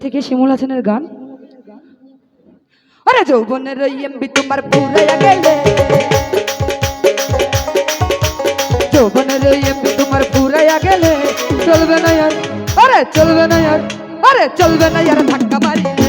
থেকে শিমুল হাসানের গান? আরে যৌবনের এমবি তোমার পুরাইয়া গেলে যৌবনের এমবি তোমার পুরাইয়া গেলে চলবে না আর, আরে চলবে না আর, আরে চলবে না আর ধাক্কা মারিলে।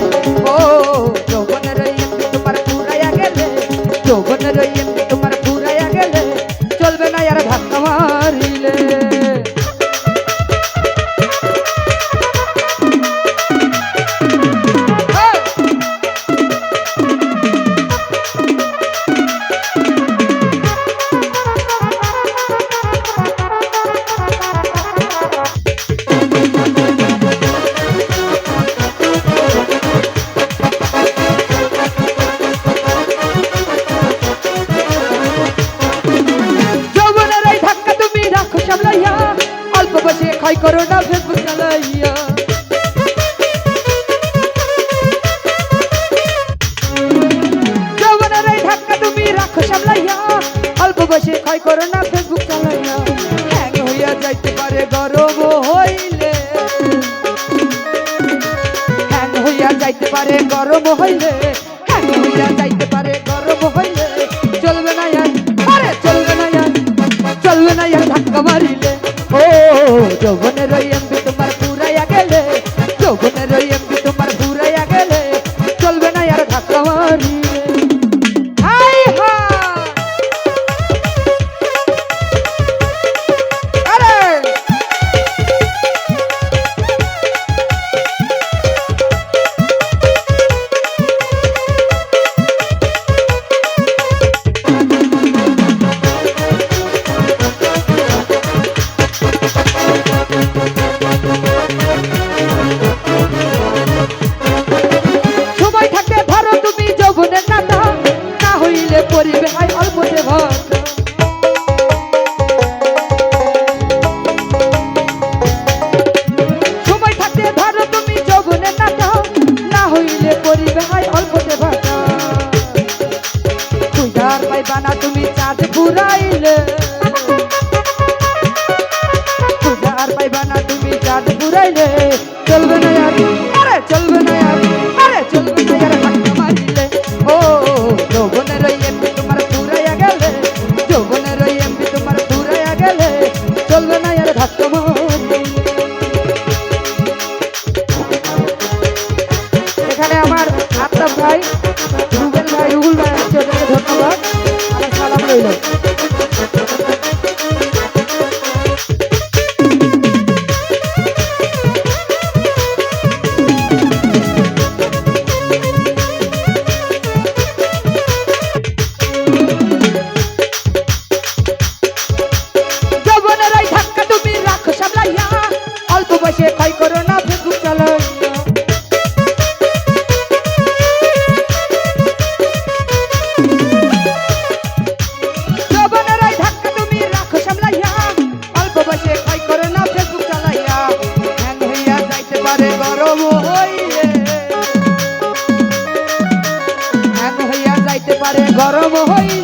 করো না ফেসবুক চালাইয়া যৌবনের এই অল্প বসে ক্ষয় করো না ফেসবুক চালাইয়া হ্যাং হইয়া যাইতে পারে গরম হইলে হ্যাং হইয়া যাইতে পারে গরম হইলে হ্যাং হইয়া যাইতে ও যৌবনের এমবি tonight. গরম হই